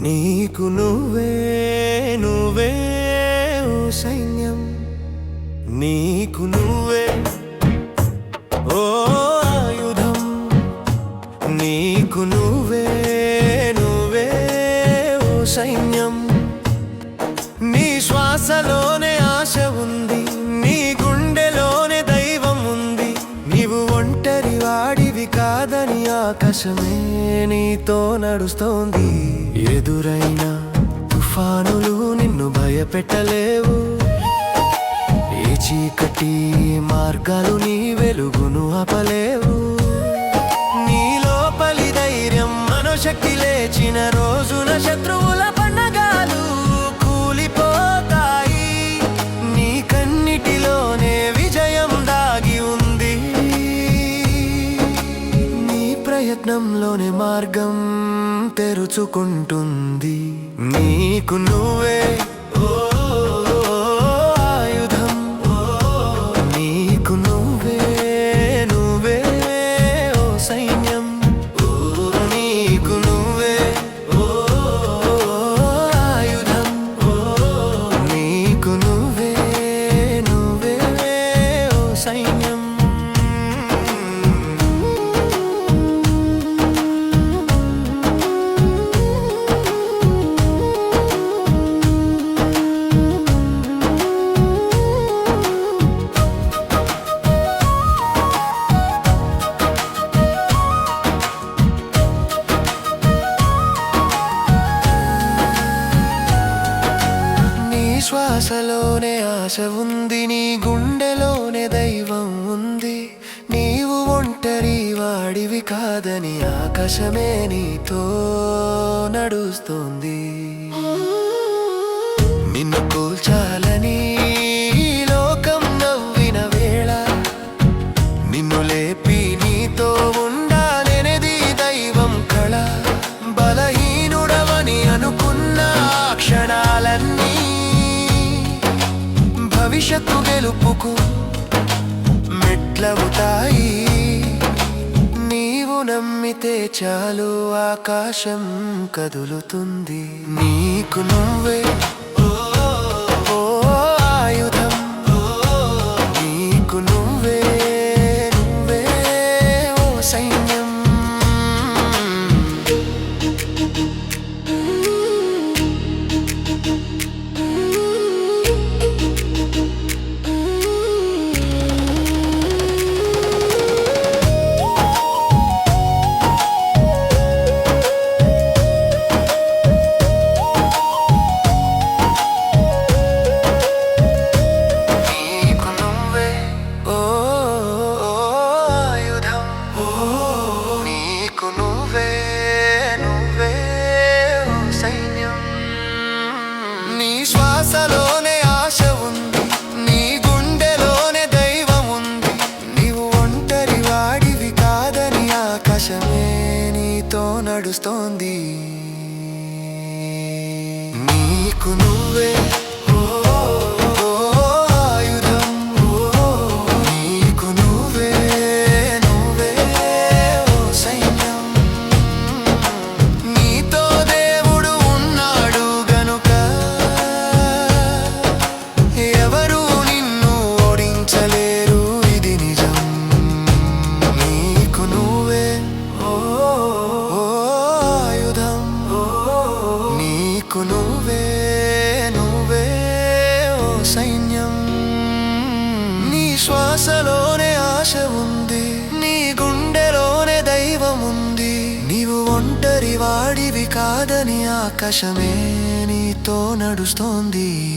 నీకు నువ్వే నువ్వే ఓ సైన్యం. నీకు నువ్వే ఓ ఆయుధం. నీకు నువ్వే నువ్వే ఓ సైన్యం. నీ శ్వాసలోనే ఆకాశమే నీతో నడుస్తోంది. ఎదురైన తుఫానులు నిన్ను భయపెట్టలేవు. ఏ చీకటి మార్గాలు నీ వెలుగును ఆపలేవు. నీ లోపలి ధైర్యం మనోశక్తి లేచిన రోజున శత్రువుల పండగ ప్రయత్నంలోనే మార్గం తెరుచుకుంటుంది. నీకు నువ్వే శ్వాసలోనే ఆశ ఉంది నీ గుండెలోనే దైవం ఉంది. నీవు ఒంటరి వాడివి కాదని ఆకాశమే నీతో నడుస్తోంది. నిన్ను కూల్చాలని భవిష్యత్తు గెలుపుకు మెట్లవుతాయి. నీవు నమ్మితే చాలు ఆకాశం కదులుతుంది. నీకు నువ్వే శ్వాసలోనే ఆశ ఉంది. నీ గుండెలోనే దైవం ఉంది. నీవు ఒంటరి వాడివి కాదని ఆకాశమే నీతో నడుస్తోంది. నీకు నువ్వే సైన్యం. నీ శ్వాసలోనే ఆశ ఉంది. నీ గుండెలోనే దైవం ఉంది. నీవు ఒంటరి వాడివి కాదని ఆకాశమే నీతో నడుస్తోంది.